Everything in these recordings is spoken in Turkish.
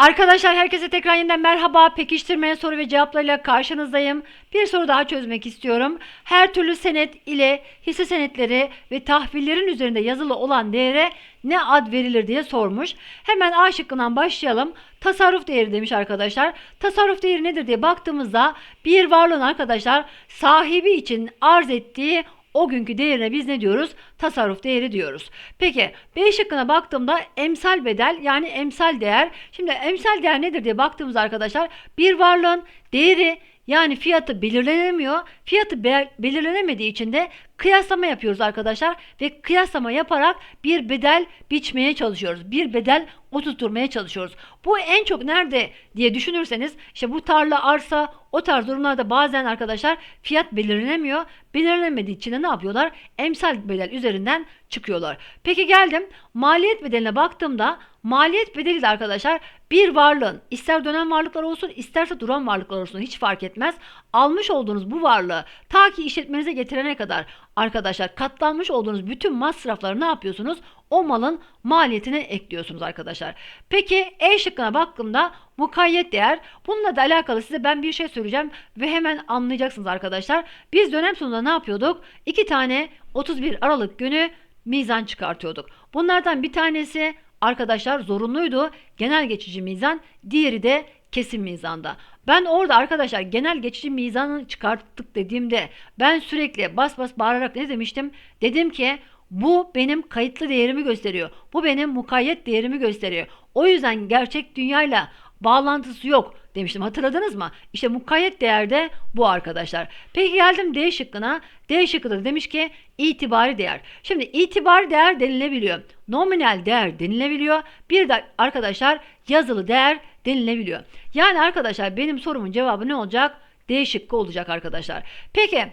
Arkadaşlar herkese tekrar yeniden merhaba. Pekiştirmeye soru ve cevaplarıyla karşınızdayım. Bir soru daha çözmek istiyorum. Her türlü senet ile hisse senetleri ve tahvillerin üzerinde yazılı olan değere ne ad verilir diye sormuş. Hemen A şıkkından başlayalım. Tasarruf değeri demiş arkadaşlar. Tasarruf değeri nedir diye baktığımızda bir varlığın arkadaşlar sahibi için arz ettiği o günkü değerine biz ne diyoruz? Tasarruf değeri diyoruz. Peki B şıkkına baktığımda emsal bedel yani emsal değer. Şimdi emsal değer nedir diye baktığımız arkadaşlar bir varlığın değeri yani fiyatı belirlenemiyor. Fiyatı be- belirlenemediği için de kıyaslama yapıyoruz arkadaşlar ve kıyaslama yaparak bir bedel biçmeye çalışıyoruz. Bir bedel oturtmaya çalışıyoruz. Bu en çok nerede diye düşünürseniz işte bu tarla arsa o tarz durumlarda bazen arkadaşlar fiyat belirlenemiyor. Belirlenemediği için de ne yapıyorlar? Emsal bedel üzerinden çıkıyorlar. Peki geldim maliyet bedeline baktığımda maliyet bedeli de arkadaşlar bir varlığın ister dönem varlıklar olsun isterse duran varlıklar olsun hiç fark etmez. Almış olduğunuz bu varlığı ta ki işletmenize getirene kadar arkadaşlar katlanmış olduğunuz bütün masrafları ne yapıyorsunuz? O malın maliyetine ekliyorsunuz arkadaşlar. Peki E şıkkına baktığımda mukayyet değer. Bununla da alakalı size ben bir şey söyleyeceğim ve hemen anlayacaksınız arkadaşlar. Biz dönem sonunda ne yapıyorduk? İki tane 31 Aralık günü mizan çıkartıyorduk. Bunlardan bir tanesi arkadaşlar zorunluydu. Genel geçici mizan, diğeri de kesin mizanda. Ben orada arkadaşlar genel geçici mizanı çıkarttık dediğimde ben sürekli bas bas bağırarak ne demiştim? Dedim ki bu benim kayıtlı değerimi gösteriyor. Bu benim mukayyet değerimi gösteriyor. O yüzden gerçek dünyayla bağlantısı yok demiştim. Hatırladınız mı? İşte mukayyet değer de bu arkadaşlar. Peki geldim D şıkkına. D şıkkı da demiş ki itibari değer. Şimdi itibari değer denilebiliyor. Nominal değer denilebiliyor. Bir de arkadaşlar yazılı değer denilebiliyor. Yani arkadaşlar benim sorumun cevabı ne olacak? D şıkkı olacak arkadaşlar. Peki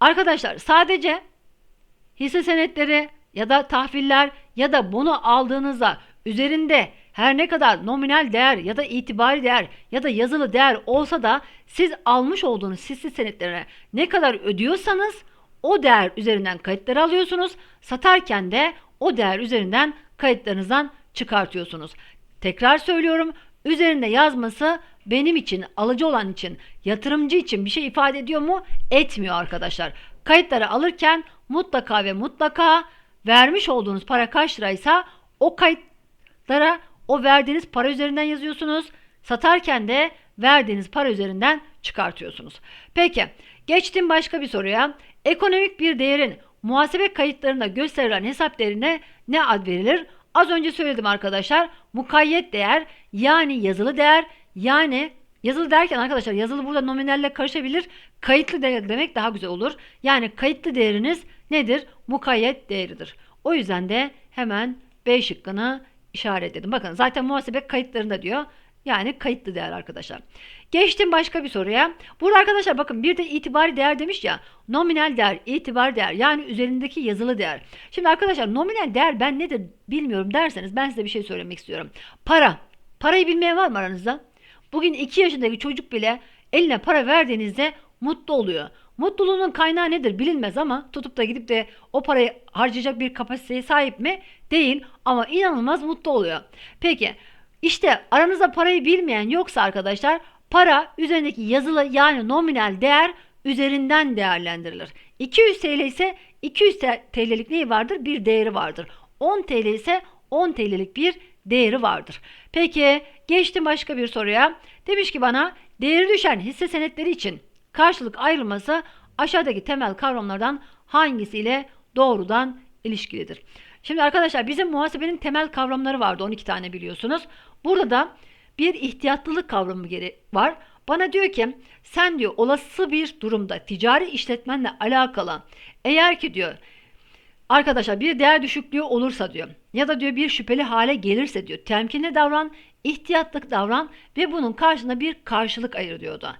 arkadaşlar sadece hisse senetleri ya da tahviller ya da bunu aldığınızda üzerinde her ne kadar nominal değer ya da itibari değer ya da yazılı değer olsa da siz almış olduğunuz hisse senetlerine ne kadar ödüyorsanız o değer üzerinden kayıtları alıyorsunuz. Satarken de o değer üzerinden kayıtlarınızdan çıkartıyorsunuz. Tekrar söylüyorum üzerinde yazması benim için, alıcı olan için, yatırımcı için bir şey ifade ediyor mu? Etmiyor arkadaşlar. Kayıtları alırken mutlaka ve mutlaka vermiş olduğunuz para kaç liraysa o kayıtlara o verdiğiniz para üzerinden yazıyorsunuz. Satarken de verdiğiniz para üzerinden çıkartıyorsunuz. Peki geçtim başka bir soruya. Ekonomik bir değerin muhasebe kayıtlarında gösterilen hesap değerine ne ad verilir? Az önce söyledim arkadaşlar. Mukayyet değer yani yazılı değer yani yazılı derken arkadaşlar yazılı burada nominalle karışabilir. Kayıtlı değer demek daha güzel olur. Yani kayıtlı değeriniz nedir? Mukayyet değeridir. O yüzden de hemen B şıkkını işaretledim. Bakın zaten muhasebe kayıtlarında diyor. Yani kayıtlı değer arkadaşlar. Geçtim başka bir soruya. Burada arkadaşlar bakın bir de itibari değer demiş ya. Nominal değer, itibari değer yani üzerindeki yazılı değer. Şimdi arkadaşlar nominal değer ben nedir bilmiyorum derseniz ben size bir şey söylemek istiyorum. Para. Parayı bilmeyen var mı aranızda? Bugün 2 yaşındaki çocuk bile eline para verdiğinizde mutlu oluyor. Mutluluğunun kaynağı nedir bilinmez ama tutup da gidip de o parayı harcayacak bir kapasiteye sahip mi? Değil ama inanılmaz mutlu oluyor. Peki işte aranızda parayı bilmeyen yoksa arkadaşlar para üzerindeki yazılı yani nominal değer üzerinden değerlendirilir. 200 TL ise 200 TL'lik neyi vardır? Bir değeri vardır. 10 TL ise 10 TL'lik bir değeri vardır. Peki geçtim başka bir soruya. Demiş ki bana değeri düşen hisse senetleri için karşılık ayrılması aşağıdaki temel kavramlardan hangisiyle doğrudan ilişkilidir? Şimdi arkadaşlar bizim muhasebenin temel kavramları vardı 12 tane biliyorsunuz. Burada da bir ihtiyatlılık kavramı var. Bana diyor ki sen diyor olası bir durumda ticari işletmenle alakalı eğer ki diyor arkadaşlar bir değer düşüklüğü olursa diyor ya da diyor bir şüpheli hale gelirse diyor temkinli davran, ihtiyatlık davran ve bunun karşına bir karşılık ayır diyordu.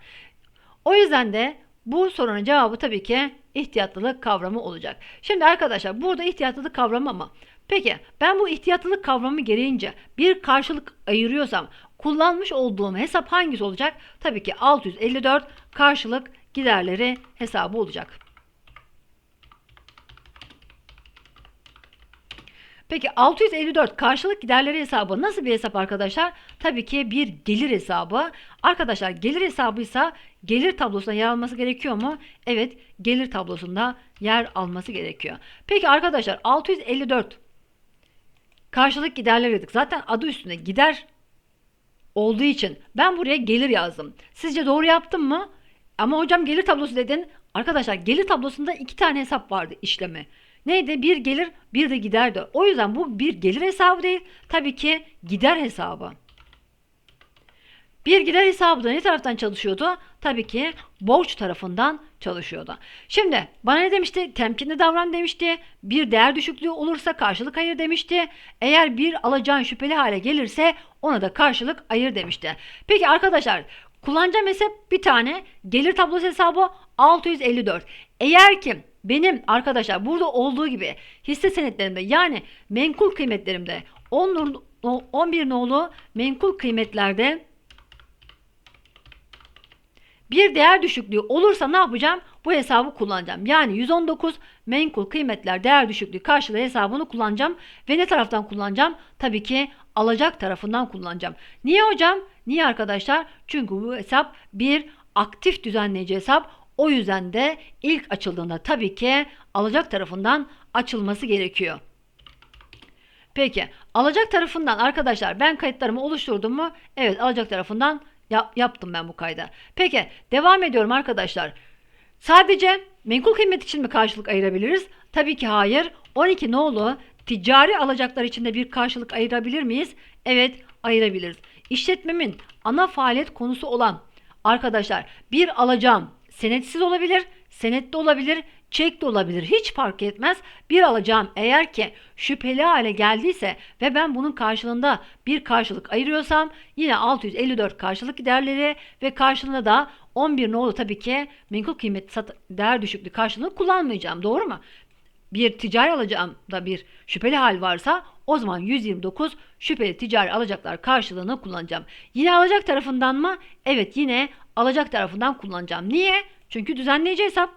O yüzden de bu sorunun cevabı tabii ki ihtiyatlılık kavramı olacak. Şimdi arkadaşlar burada ihtiyatlılık kavramı ama peki ben bu ihtiyatlılık kavramı gereğince bir karşılık ayırıyorsam kullanmış olduğum hesap hangisi olacak? Tabii ki 654 karşılık giderleri hesabı olacak. Peki 654 karşılık giderleri hesabı nasıl bir hesap arkadaşlar? Tabii ki bir gelir hesabı. Arkadaşlar gelir hesabıysa gelir tablosuna yer alması gerekiyor mu? Evet gelir tablosunda yer alması gerekiyor. Peki arkadaşlar 654 karşılık giderleri dedik. Zaten adı üstünde gider olduğu için ben buraya gelir yazdım. Sizce doğru yaptım mı? Ama hocam gelir tablosu dedin. Arkadaşlar gelir tablosunda iki tane hesap vardı işlemi. Neydi? Bir gelir, bir de giderdi. O yüzden bu bir gelir hesabı değil. Tabii ki gider hesabı. Bir gider hesabı da ne taraftan çalışıyordu? Tabii ki borç tarafından çalışıyordu. Şimdi bana ne demişti? Temkinli davran demişti. Bir değer düşüklüğü olursa karşılık ayır demişti. Eğer bir alacağın şüpheli hale gelirse ona da karşılık ayır demişti. Peki arkadaşlar kullanacağım hesap bir tane gelir tablosu hesabı 654. Eğer ki benim arkadaşlar burada olduğu gibi hisse senetlerimde yani menkul kıymetlerimde 10 nur- 11 nolu menkul kıymetlerde bir değer düşüklüğü olursa ne yapacağım? Bu hesabı kullanacağım. Yani 119 menkul kıymetler değer düşüklüğü karşılığı hesabını kullanacağım. Ve ne taraftan kullanacağım? Tabii ki alacak tarafından kullanacağım. Niye hocam? Niye arkadaşlar? Çünkü bu hesap bir aktif düzenleyici hesap. O yüzden de ilk açıldığında tabii ki alacak tarafından açılması gerekiyor. Peki alacak tarafından arkadaşlar ben kayıtlarımı oluşturdum mu? Evet alacak tarafından yap- yaptım ben bu kaydı. Peki devam ediyorum arkadaşlar. Sadece menkul kıymet için mi karşılık ayırabiliriz? Tabii ki hayır. 12 nolu ticari alacaklar için de bir karşılık ayırabilir miyiz? Evet ayırabiliriz. İşletmemin ana faaliyet konusu olan arkadaşlar bir alacağım senetsiz olabilir, senetli olabilir, çek de olabilir. Hiç fark etmez. Bir alacağım eğer ki şüpheli hale geldiyse ve ben bunun karşılığında bir karşılık ayırıyorsam yine 654 karşılık giderleri ve karşılığında da 11 ne oldu tabii ki menkul kıymet değer düşüklüğü karşılığını kullanmayacağım. Doğru mu? bir ticari alacağımda bir şüpheli hal varsa o zaman 129 şüpheli ticari alacaklar karşılığını kullanacağım. Yine alacak tarafından mı? Evet yine alacak tarafından kullanacağım. Niye? Çünkü düzenleyici hesap.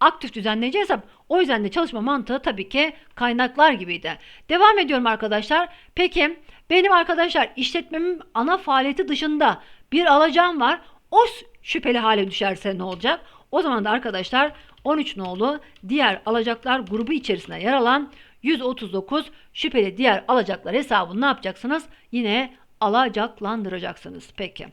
Aktif düzenleyici hesap. O yüzden de çalışma mantığı tabii ki kaynaklar gibiydi. Devam ediyorum arkadaşlar. Peki benim arkadaşlar işletmemin ana faaliyeti dışında bir alacağım var. O şüpheli hale düşerse ne olacak? O zaman da arkadaşlar 13 nolu diğer alacaklar grubu içerisinde yer alan 139 şüpheli diğer alacaklar hesabını ne yapacaksınız? Yine alacaklandıracaksınız. Peki.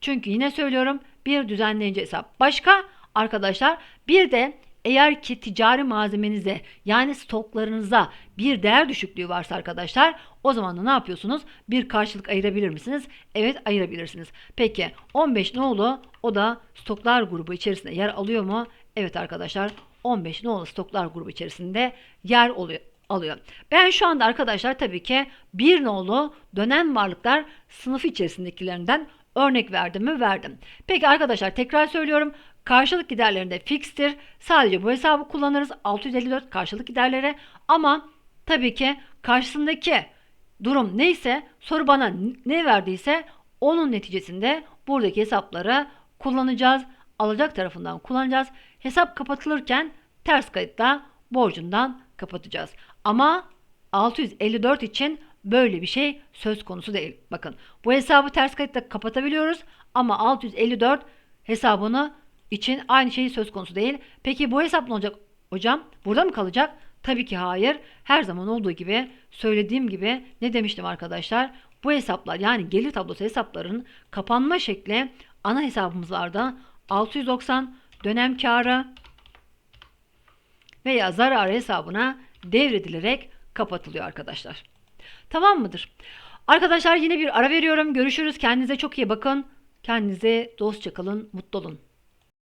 Çünkü yine söylüyorum bir düzenleyici hesap. Başka arkadaşlar bir de eğer ki ticari malzemenize yani stoklarınıza bir değer düşüklüğü varsa arkadaşlar o zaman da ne yapıyorsunuz? Bir karşılık ayırabilir misiniz? Evet ayırabilirsiniz. Peki 15 ne oldu? O da stoklar grubu içerisinde yer alıyor mu? Evet arkadaşlar 15 ne oldu? Stoklar grubu içerisinde yer oluyor alıyor. Ben şu anda arkadaşlar tabii ki bir nolu dönem varlıklar sınıfı içerisindekilerinden örnek verdim mi? Verdim. Peki arkadaşlar tekrar söylüyorum. Karşılık giderlerinde fikstir. Sadece bu hesabı kullanırız. 654 karşılık giderleri. Ama tabii ki karşısındaki durum neyse soru bana ne verdiyse onun neticesinde buradaki hesapları kullanacağız. Alacak tarafından kullanacağız. Hesap kapatılırken ters kayıtla borcundan kapatacağız. Ama 654 için böyle bir şey söz konusu değil. Bakın bu hesabı ters kayıtla kapatabiliyoruz ama 654 hesabını için aynı şey söz konusu değil. Peki bu hesap ne olacak hocam? Burada mı kalacak? Tabii ki hayır. Her zaman olduğu gibi söylediğim gibi ne demiştim arkadaşlar? Bu hesaplar yani gelir tablosu hesapların kapanma şekli ana hesabımızlarda 690 dönem karı veya zarar hesabına devredilerek kapatılıyor arkadaşlar. Tamam mıdır? Arkadaşlar yine bir ara veriyorum. Görüşürüz. Kendinize çok iyi bakın. Kendinize dostça kalın, mutlu olun.